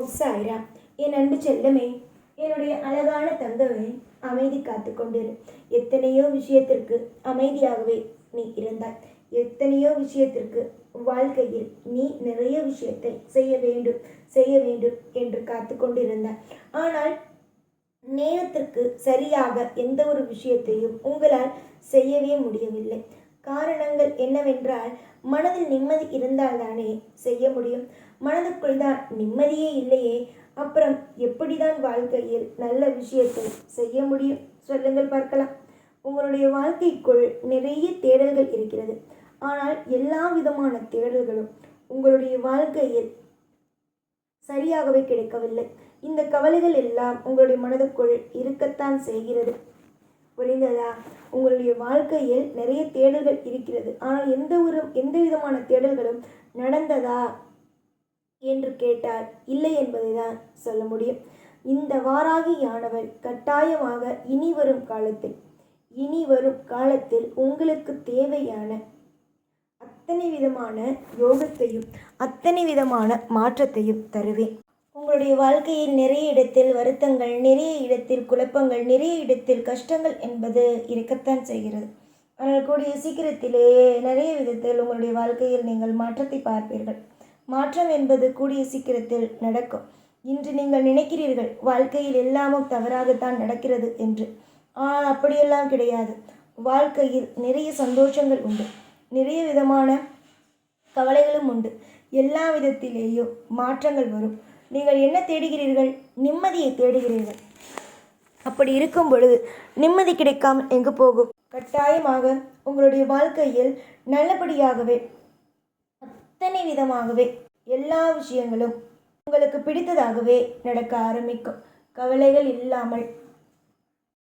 ஓம் என் அன்பு செல்லமே என்னுடைய அழகான தங்கமே அமைதி காத்து கொண்டிரு. எத்தனையோ விஷயத்திற்கு அமைதியாகவே நீ இருந்தாய். எத்தனையோ விஷயத்திற்கு வாழ்க்கையில் நீ நிறைய விஷயத்தை செய்ய வேண்டும் செய்ய வேண்டும் என்று காத்து கொண்டிருந்தாய். ஆனால் நேரத்திற்கு சரியாக எந்த ஒரு விஷயத்தையும் உங்களால் செய்யவே முடியவில்லை. காரணங்கள் என்னவென்றால் மனதில் நிம்மதி இருந்தால்தானே செய்ய முடியும். மனதுக்குள் தான் நிம்மதியே இல்லையே அப்புறம் எப்படிதான் வாழ்க்கையில் நல்ல விஷயத்தை செய்ய முடியும்? சொல்லுங்கள் பார்க்கலாம். உங்களுடைய வாழ்க்கைக்குள் நிறைய தேடல்கள் இருக்கிறது. ஆனால் எல்லா விதமான தேடல்களும் உங்களுடைய வாழ்க்கையில் சரியாகவே கிடைக்கவில்லை. இந்த கவலைகள் எல்லாம் உங்களுடைய மனதுக்குள் இருக்கத்தான் செய்கிறது. புரிந்ததா? உங்களுடைய வாழ்க்கையில் நிறைய தேடல்கள் இருக்கிறது. ஆனால் எந்த ஒரு எந்த விதமான தேடல்களும் நடந்ததா என்று கேட்டால் இல்லை என்பதை தான் சொல்ல முடியும். இந்த வாராகியானவர் கட்டாயமாக இனி வரும் காலத்தில் இனி வரும் காலத்தில் உங்களுக்கு தேவையான அத்தனை விதமான யோகத்தையும் அத்தனை விதமான மாற்றத்தையும் தருவேன். உங்களுடைய வாழ்க்கையில் நிறைய இடத்தில் வருத்தங்கள் நிறைய இடத்தில் குழப்பங்கள் நிறைய இடத்தில் கஷ்டங்கள் என்பது இருக்கத்தான் செய்கிறது. ஆனால் கூடிய சீக்கிரத்திலேயே நிறைய விதத்தில் உங்களுடைய வாழ்க்கையில் நீங்கள் மாற்றத்தை பார்ப்பீர்கள். மாற்றம் என்பது கூடிய சீக்கிரத்தில் நடக்கும். இன்று நீங்கள் நினைக்கிறீர்கள் வாழ்க்கையில் எல்லாமும் தவறாகத்தான் நடக்கிறது என்று. ஆனால் அப்படியெல்லாம் கிடையாது. வாழ்க்கையில் நிறைய சந்தோஷங்கள் உண்டு. நிறைய விதமான கவலைகளும் உண்டு. எல்லா விதத்திலேயும் மாற்றங்கள் வரும். நீங்கள் என்ன தேடுகிறீர்கள்? நிம்மதியை தேடுகிறீர்கள். அப்படி இருக்கும் பொழுது நிம்மதி கிடைக்காமல் எங்கு போகும்? கட்டாயமாக உங்களுடைய வாழ்க்கையில் நல்லபடியாகவே அத்தனை விதமாகவே எல்லா விஷயங்களும் உங்களுக்கு பிடித்ததாகவே நடக்க ஆரம்பிக்கும். கவலைகள் இல்லாமல்